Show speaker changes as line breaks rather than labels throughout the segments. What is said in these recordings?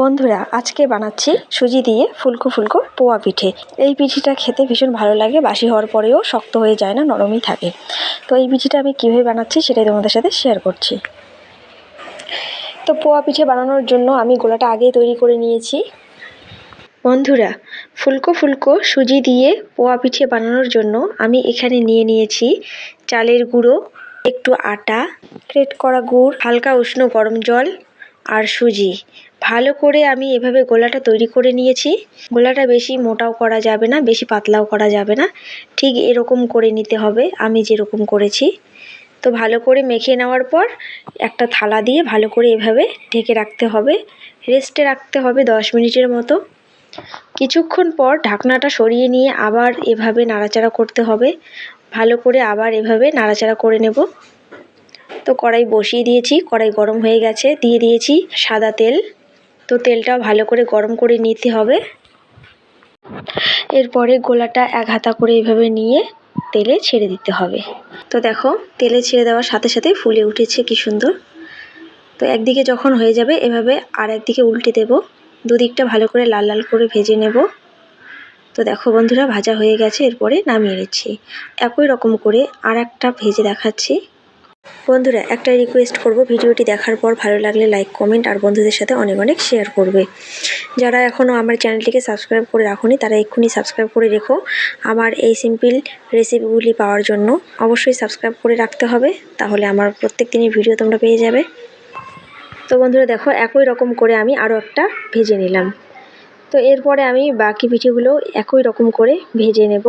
বন্ধুরা, আজকে বানাচ্ছি সুজি দিয়ে ফুলকো ফুলকো পোয়া পিঠে। এই পিঠিটা খেতে ভীষণ ভালো লাগে, বাসি হওয়ার পরেও শক্ত হয়ে যায় না, নরমই থাকে। তো এই পিঠিটা আমি কীভাবে বানাচ্ছি সেটাই তোমাদের সাথে শেয়ার করছি। তো পোয়া পিঠে বানানোর জন্য আমি গোলাটা আগেই তৈরি করে নিয়েছি। বন্ধুরা, ফুলকো ফুলকো সুজি দিয়ে পোয়া পিঠে বানানোর জন্য আমি এখানে নিয়ে নিয়েছি চালের গুঁড়ো, একটু আটা, ক্রেট করা গুড়, হালকা উষ্ণ গরম জল আর সুজি। ভালো করে আমি এভাবে গোলাটা তৈরি করে নিয়েছি। গোলাটা বেশি মোটাও করা যাবে না, বেশি পাতলাও করা যাবে না। ঠিক এরকম করে নিতে হবে, আমি যেরকম করেছি। তো ভালো করে মেখে নেওয়ার পর একটা থালা দিয়ে ভালো করে এভাবে ঢেকে রাখতে হবে। রেস্টে রাখতে হবে দশ মিনিটের মতো। কিছুক্ষণ পর ঢাকনাটা সরিয়ে নিয়ে আবার এভাবে নাড়াচাড়া করতে হবে। ভালো করে আবার এভাবে নাড়াচাড়া করে নেব। তো কড়াই বসিয়ে দিয়েছি, কড়াই গরম হয়ে গেছে, দিয়ে দিয়েছি সাদা তেল। তো তেলটাও ভালো করে গরম করে নিতে হবে। এরপরে গোলাটা এক হাতা করে এভাবে নিয়ে তেলে ছেড়ে দিতে হবে। তো দেখো, তেলে ছেড়ে দেওয়ার সাথে সাথে ফুলে উঠেছে, কি সুন্দর। তো একদিকে যখন হয়ে যাবে, এভাবে আর একদিকে উল্টে দেব। দুদিকটা ভালো করে লাল লাল করে ভেজে নেব। তো দেখো বন্ধুরা, ভাজা হয়ে গেছে, এরপরে নামিয়ে নিচ্ছি। একই রকম করে আর একটা ভেজে দেখাচ্ছি। বন্ধুরা একটা রিকোয়েস্ট করব, ভিডিওটি দেখার পর ভালো লাগলে লাইক কমেন্ট আর বন্ধুদের সাথে অনেক অনেক শেয়ার করবে। যারা এখনও আমার চ্যানেলটিকে সাবস্ক্রাইব করে রাখুনি, তারা এক্ষুনি সাবস্ক্রাইব করে রেখো। আমার এই সিম্পল রেসিপিগুলি পাওয়ার জন্য অবশ্যই সাবস্ক্রাইব করে রাখতে হবে, তাহলে আমার প্রত্যেক দিনের ভিডিও তোমরা পেয়ে যাবে। তো বন্ধুরা, দেখো, একই রকম করে আমি আরও একটা ভেজে নিলাম। তো এরপরে আমি বাকি পিঠেগুলো একই রকম করে ভেজে নেব।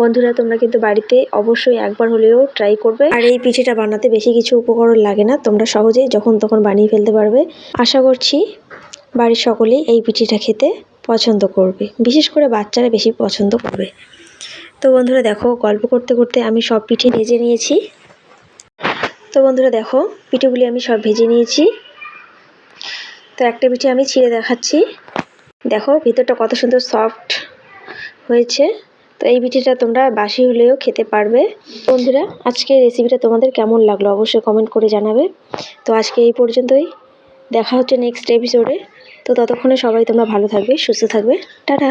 বন্ধুরা, তোমরা কিন্তু বাড়িতে অবশ্যই একবার হলেও ট্রাই করবে। আর এই পিঠেটা বানাতে বেশি কিছু উপকরণ লাগে না, তোমরা সহজেই যখন তখন বানিয়ে ফেলতে পারবে। আশা করছি বাড়ির সকলেই এই পিঠেটা খেতে পছন্দ করবে, বিশেষ করে বাচ্চারা বেশি পছন্দ করবে। তো বন্ধুরা, দেখো, গল্প করতে করতে আমি সব পিঠে ভেজে নিয়েছি। তো বন্ধুরা, দেখো, পিঠেগুলি আমি সব ভেজে নিয়েছি। তো একটা পিঠে আমি ছিঁড়ে দেখাচ্ছি। দেখো, ভিতরটা কত সুন্দর সফট হয়েছে। তো এই পিঠেটা তোমরা বাসি হলেও খেতে পারবে। বন্ধুরা আজকে রেসিপিটা তোমাদের কেমন লাগল অবশ্যই কমেন্ট করে জানাবে। তো আজকে এই পর্যন্তই। দেখা হচ্ছে নেক্সট এপিসোডে তো ততক্ষণে সবাই তোমরা ভালো থাকবে, সুস্থ থাকবে। টাটা!